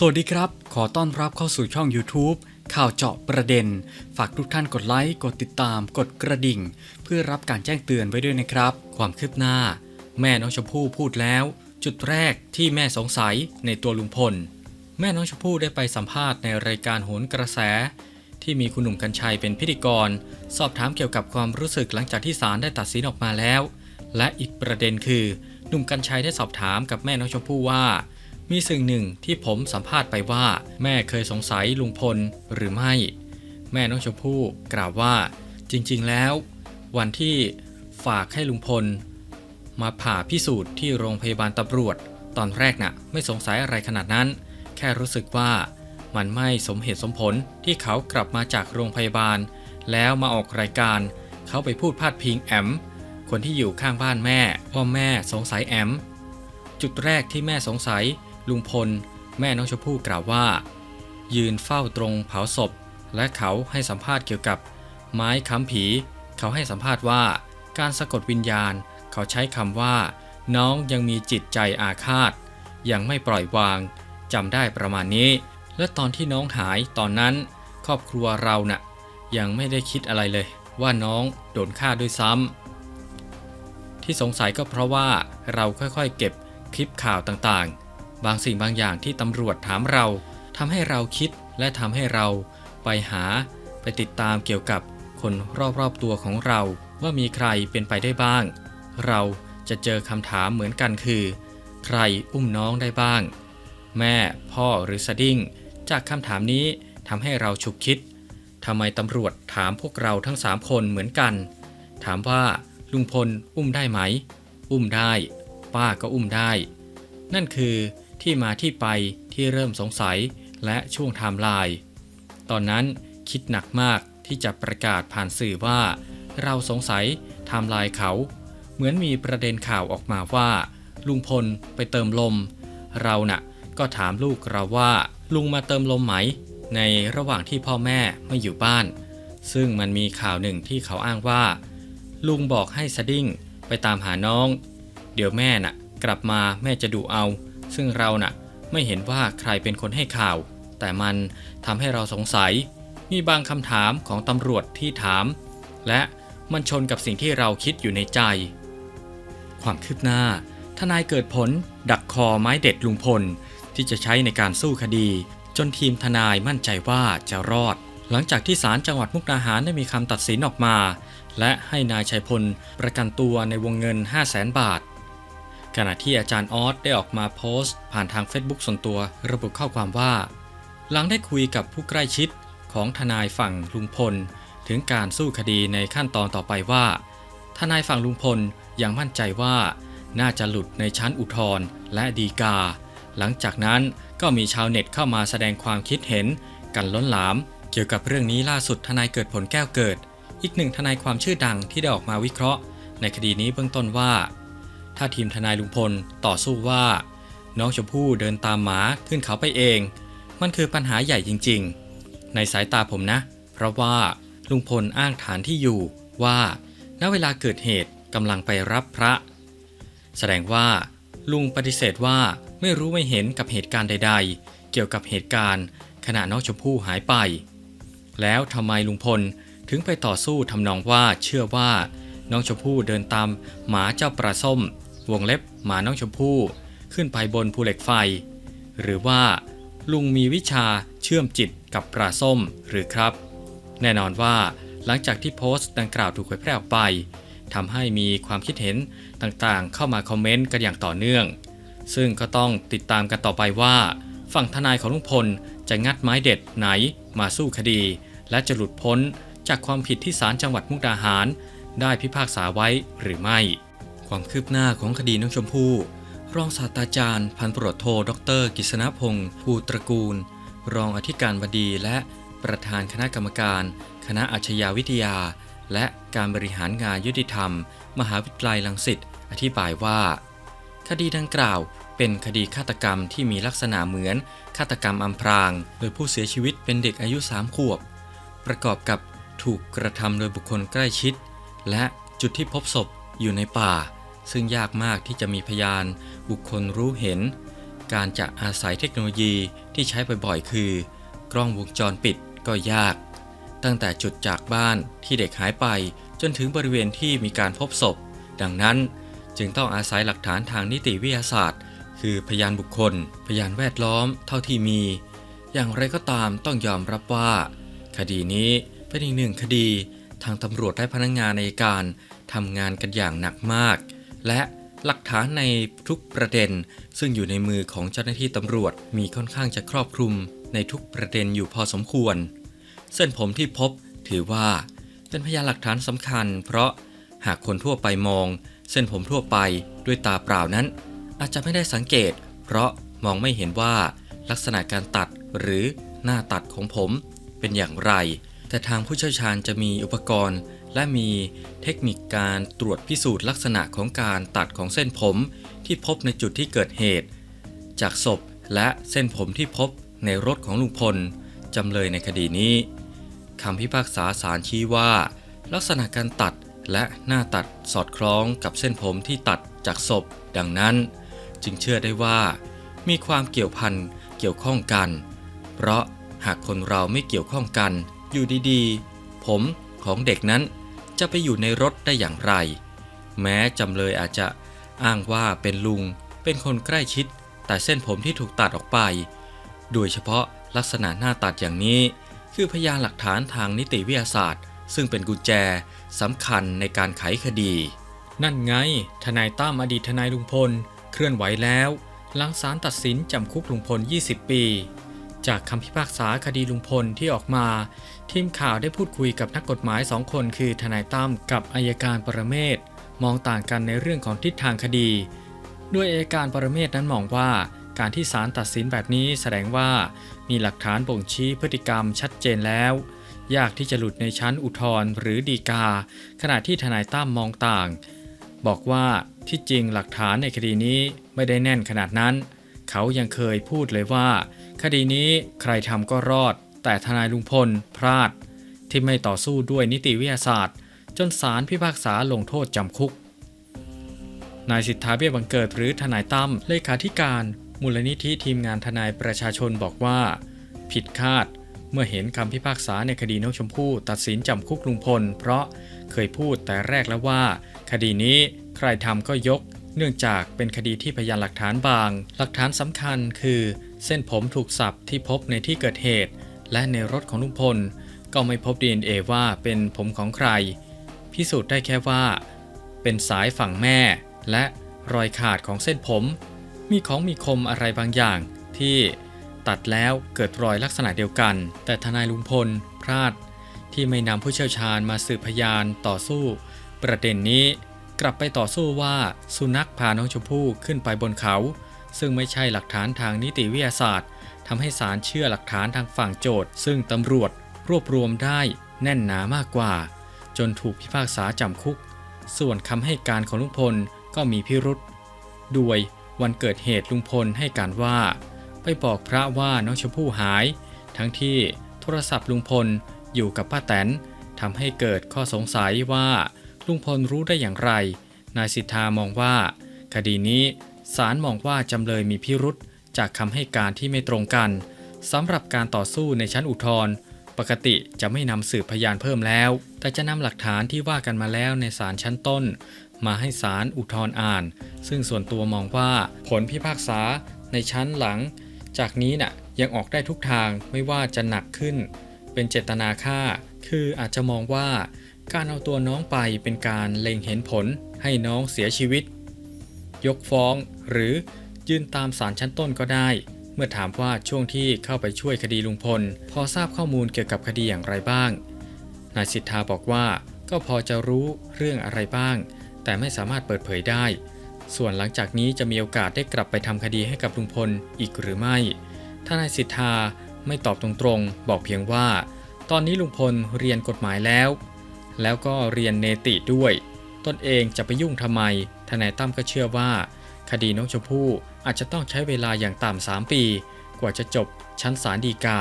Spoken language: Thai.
สวัสดีครับ ขอต้อนรับเข้าสู่ช่อง YouTube ข่าวเจาะประเด็น ฝากทุกท่านกดไลค์ กดติดตาม กดกระดิ่ง เพื่อรับการแจ้งเตือนไว้ด้วยนะครับ ความคืบหน้า แม่น้องชมพู่พูดแล้ว จุดแรกที่แม่สงสัยในตัวลุงพล แม่น้องชมพู่ได้ไปสัมภาษณ์ในรายการโหนกระแส ที่มีคุณหนุ่มกัญชัยเป็นพิธีกร สอบถามเกี่ยวกับความรู้สึกหลังจากที่ศาลได้ตัดสินออกมาแล้ว และอีกประเด็นคือหนุ่มกัญชัยได้สอบถามกับแม่น้องชมพู่ว่า มีสิ่งหนึ่งที่ผมสัมภาษณ์ไปว่า แม่เคยสงสัยลุงพลหรือไม่ แม่น้องชมพู่กล่าวว่า จริงๆแล้ว วันที่ฝากให้ลุงพล มาผ่าพิสูจน์ที่โรงพยาบาลตำรวจ ตอนแรกน่ะ ไม่สงสัยอะไรขนาดนั้น แค่รู้สึกว่ามันไม่สมเหตุสมผลที่เขากลับมาจากโรงพยาบาล แล้วมาออกรายการ เขาไปพูดพาดพิงแอมคนที่อยู่ข้างบ้านแม่ว่าแม่สงสัยแอมจุดแรกที่แม่สงสัย ลุงพล แม่น้องชมพู่กล่าวว่า ยืนเฝ้าตรงเผาศพ และเขาให้สัมภาษณ์เกี่ยวกับ ไม้ค้ำผี เขาให้สัมภาษณ์ว่า การสะกดวิญญาณ เขาใช้คำว่า น้องยังมีจิตใจอาฆาต ยังไม่ปล่อยวางจำได้ประมาณนี้ และตอนที่น้องหายตอนนั้น ครอบครัวเราน่ะยังไม่ได้คิดอะไรเลย ว่าน้องโดนฆ่าด้วยซ้ำที่สงสัยก็เพราะว่าเราค่อยๆ เก็บคลิปข่าวต่างๆ บางสิ่งบางอย่างที่ตำรวจถามเราทำให้เราคิดและทำให้เราไปหาไปติดตามเกี่ยวกับคนรอบๆตัวของเรา ว่ามีใครเป็นไปได้บ้าง เราจะเจอคำถามเหมือนกันคือ ใครอุ้มน้องได้บ้าง แม่พ่อหรือสดิ้งจากคำถามนี้ทำให้เราฉุกคิดทำไมตำรวจถามพวกเราทั้งสามคนเหมือนกัน ถามว่าลุงพลอุ้มได้ไหม อุ้มได้ ป้าก็อุ้มได้ นั่นคือ ที่มาที่ไปที่เริ่มสงสัยและช่วงไทม์ไลน์ ตอนนั้นคิดหนักมากที่จะประกาศผ่านสื่อว่า เราสงสัยไทม์ไลน์เขา เหมือนมีประเด็นข่าวออกมาว่า ลุงพลไปเติมลม เราน่ะก็ถามลูกเราว่า ลุงมาเติมลมไหม ในระหว่างที่พ่อแม่ไม่อยู่บ้าน ซึ่งมันมีข่าวหนึ่งที่เขาอ้างว่า ลุงบอกให้สดิ้งไปตามหาน้อง เดี๋ยวแม่น่ะ กลับมาแม่จะดูเอา ซึ่งเราน่ะไม่เห็นว่าใครเป็นคนให้ข่าว แต่มันทำให้เราสงสัย มีบางคำถามของตำรวจที่ถาม และมันชนกับสิ่งที่เราคิดอยู่ในใจ ความคืบหน้า ทนายเกิดผล ดักคอไม้เด็ดลุงพล ที่จะใช้ในการสู้คดี จนทีมทนายมั่นใจว่าจะรอด หลังจากที่ศาลจังหวัดมุกดาหารได้มีคำตัดสินออกมา และให้นายชัยพลประกันตัวในวงเงิน 5 0 0แสนบาท ขณะที่อาจารย์ออสได้ออกมาโพสต์ ผ่านทาง Facebook ส่วนตัวระบุข้อความว่า หลังได้คุยกับผู้ใกล้ชิดของทนายฝั่งลุงพล ถึงการสู้คดีในขั้นตอนต่อไปว่า ทนายฝั่งลุงพลยังมั่นใจว่า น่าจะหลุดในชั้นอุทธรณ์และดีกา หลังจากนั้นก็มีชาวเน็ตเข้ามาแสดงความคิดเห็น กันล้นหลาม เกี่ยวกับเรื่องนี้ล่าสุดทนายเกิดผลแก้วเกิด อีกหนึ่งทนายความชื่อดังที่ได้ออกมาวิเคราะห์ ในคดีนี้เบื้องต้นว่า ถ้าทีมทนายลุงพลต่อสู้ว่า น้องชมพู่เดินตามหมาขึ้นเขาไปเอง มันคือปัญหาใหญ่จริงๆ ในสายตาผมนะ เพราะว่าลุงพลอ้างฐานที่อยู่ว่าณเวลาเกิดเหตุกำลังไปรับพระ แสดงว่าลุงปฏิเสธว่าไม่รู้ไม่เห็นกับเหตุการณ์ใด ๆ เกี่ยวกับเหตุการณ์ ขณะน้องชมพู่หายไป แล้วทำไมลุงพลถึงไปต่อสู้ทำนองว่าเชื่อว่าน้องชมพู่เดินตามหมาเจ้าปลาส้ม วงเล็บหมาน้องชมพู่ขึ้นไปบนภูเหล็กไฟ หรือว่า ลุงมีวิชาเชื่อมจิตกับปลาส้มหรือครับ แน่นอนว่าหลังจากที่โพสต์ดังกล่าวถูกเผยแพร่ออกไปทำให้มีความคิดเห็นต่างๆ เข้ามาคอมเมนต์กันอย่างต่อเนื่อง ซึ่งก็ต้องติดตามกันต่อไปว่า ฝั่งทนายของลุงพลจะงัดไม้เด็ดไหนมาสู้คดี และจะหลุดพ้นจากความผิดที่ศาลจังหวัดมุกดาหาร ได้พิพากษาไว้หรือไม่ ความคืบหน้าของคดีน้องชมพู่ รองศาสตราจารย์ พันตำรวจโทดรกิษณพงศ์ภูตระกูล รองอธิการบดีและประธานคณะกรรมการ คณะอาชญาวิทยา และการบริหารงานยุติธรรม มหาวิทยาลัยลังสิตอธิบายว่า คดีดังกล่าวเป็นคดีฆาตกรรมที่มีลักษณะเหมือนฆาตกรรมอำพราง โดยผู้เสียชีวิตเป็นเด็กอายุ 3 ขวบ ประกอบกับถูกกระทำโดยบุคคลใกล้ชิด และจุดที่พบศพอยู่ในป่า ซึ่งยากมากที่จะมีพยาน บุคคลรู้เห็น การจะอาศัยเทคโนโลยีที่ใช้บ่อยๆ คือ กล้องวงจรปิดก็ยาก ตั้งแต่จุดจากบ้านที่เด็กหายไปจนถึงบริเวณที่มีการพบศพ ดังนั้นจึงต้องอาศัยหลักฐานทางนิติวิทยาศาสตร์ คือพยานบุคคล พยานแวดล้อม เท่าที่มี อย่างไรก็ตามต้องยอมรับว่า คดีนี้เป็นอีกหนึ่งคดี ทางตำรวจและพนักงานในการทำงานกันอย่างหนักมาก และหลักฐานในทุกประเด็น ซึ่งอยู่ในมือของเจ้าหน้าที่ตำรวจมีค่อนข้างจะครอบคลุมในทุกประเด็นอยู่พอสมควร เส้นผมที่พบถือว่าเป็นพยานหลักฐานสำคัญ เพราะหากคนทั่วไปมอง เส้นผมทั่วไปด้วยตาเปล่านั้น อาจจะไม่ได้สังเกต เพราะมองไม่เห็นว่าลักษณะการตัดหรือหน้าตัดของผมเป็นอย่างไร แต่ทางผู้เชี่ยวชาญจะมีอุปกรณ์ และมีเทคนิคการตรวจพิสูจน์ลักษณะของการตัดของเส้นผม ที่พบในจุดที่เกิดเหตุ จากศพและเส้นผมที่พบในรถของลุงพลจำเลยในคดีนี้คำพิพากษาศาลชี้ว่า ลักษณะการตัดและหน้าตัดสอดคล้องกับเส้นผมที่ตัดจากศพ ดังนั้น จึงเชื่อได้ว่า มีความเกี่ยวพันเกี่ยวข้องกัน เพราะหากคนเราไม่เกี่ยวข้องกัน อยู่ดีๆ ผมของเด็กนั้นจะไปอยู่ในรถได้อย่างไร แม้จำเลยอาจจะอ้างว่าเป็นลุงเป็นคนใกล้ชิด แต่เส้นผมที่ถูกตัดออกไป โดยเฉพาะลักษณะหน้าตัดอย่างนี้ คือพยานหลักฐานทางนิติวิทยาศาสตร์ ซึ่งเป็นกุญแจสำคัญในการไขคดี นั่นไง ทนายตั้มอดีตทนายลุงพล เคลื่อนไหวแล้ว หลังศาลตัดสินจำคุกลุงพล 20 ปี จากคำพิพากษาคดีลุงพลที่ออกมา ทีมข่าวได้พูดคุยกับนักกฎหมายสองคนคือทนายตั้มกับอายการปรเมศมองต่างกันในเรื่องของทิศทางคดี ด้วยอายการปรเมศนั้นมองว่า การที่ศาลตัดสินแบบนี้แสดงว่า มีหลักฐานบ่งชี้พฤติกรรมชัดเจนแล้ว ยากที่จะหลุดในชั้นอุทธรณ์หรือฎีกา ขณะที่ทนายตั้มมองต่าง บอกว่าที่จริงหลักฐานในคดีนี้ไม่ได้แน่นขนาดนั้น เขายังเคยพูดเลยว่า คดีนี้ใครทำก็รอด แต่ทนายลุงพลพลาด ที่ไม่ต่อสู้ด้วยนิติวิทยาศาสตร์ จนศาลพิพากษาลงโทษจำคุก นายสิทธาเบี้ยบังเกิดหรือทนายตั้มเลขาธิการ มูลนิธิทีมงานทนายประชาชนบอกว่า ผิดคาดเมื่อเห็นคำพิพากษาในคดีน้องชมพู่ตัดสินจำคุกลุงพล เพราะเคยพูดแต่แรกแล้วว่า คดีนี้ใครทำก็ยก เนื่องจากเป็นคดีที่พยานหลักฐานบาง หลักฐานสำคัญคือ เส้นผมถูกสับที่พบในที่เกิดเหตุ และในรถของลุงพล ก็ไม่พบ DNA ว่าเป็นผมของใคร พิสูจน์ได้แค่ว่า เป็นสายฝั่งแม่ และรอยขาดของเส้นผม มีของมีคมอะไรบางอย่างที่ตัดแล้วเกิดรอยลักษณะเดียวกัน แต่ทนายลุงพลพลาด ที่ไม่นำผู้เชี่ยวชาญมาสืบพยานต่อสู้ ประเด็นนี้กลับไปต่อสู้ว่าสุนัขพาน้องชมพู่ขึ้นไปบนเขา ซึ่งไม่ใช่หลักฐานทางนิติวิทยาศาสตร์ ทำให้ศาลเชื่อหลักฐานทางฝั่งโจทย์ ซึ่งตำรวจรวบรวมได้แน่นหนามากกว่า จนถูกพิพากษาจำคุก ส่วนคำให้การของลุงพลก็มีพิรุษด้วยวันเกิดเหตุลุงพลให้การว่า ไปบอกพระว่าน้องชมพู่หาย ทั้งที่โทรศัพท์ลุงพลอยู่กับป้าแตนทำให้เกิดข้อสงสัยว่าลุงพลรู้ได้อย่างไร นายสิทธามองว่า คดีนี้ศาลมองว่าจำเลยมีพิรุษ จากคำให้การที่ไม่ตรงกันสำหรับการต่อสู้ในชั้นอุทธรณ์ปกติจะไม่นำสืบพยานเพิ่มแล้ว แต่จะนำหลักฐานที่ว่ากันมาแล้วในศาลชั้นต้น มาให้ศาลอุทธรณ์อ่าน ซึ่งส่วนตัวมองว่าผลพิพากษาในชั้นหลัง จากนี้น่ะยังออกได้ทุกทางไม่ว่าจะหนักขึ้น เป็นเจตนาฆ่า คืออาจจะมองว่า การเอาตัวน้องไปเป็นการเล็งเห็นผลให้น้องเสียชีวิต ยกฟ้องหรือ ยื่นตามศาลชั้นต้นก็ได้ เมื่อถามว่าช่วงที่เข้าไปช่วยคดีลุงพล พอทราบข้อมูลเกี่ยวกับคดีอย่างไรบ้างนายสิทธาบอกว่าก็พอจะรู้เรื่องอะไรบ้าง แต่ไม่สามารถเปิดเผยได้ ส่วนหลังจากนี้จะมีโอกาสได้กลับไปทำคดีให้กับลุงพลอีกหรือไม่ถ้านายสิทธาไม่ตอบตรงๆ บอกเพียงว่า ตอนนี้ลุงพลเรียนกฎหมายแล้ว แล้วก็เรียนเนติด้วย ตนเองจะไปยุ่งทำไมทนายตั้มก็เชื่อว่า คดีน้องชมพู่อาจจะต้องใช้เวลาอย่างต่ำสามปี กว่าจะจบชั้นศาลฎีกา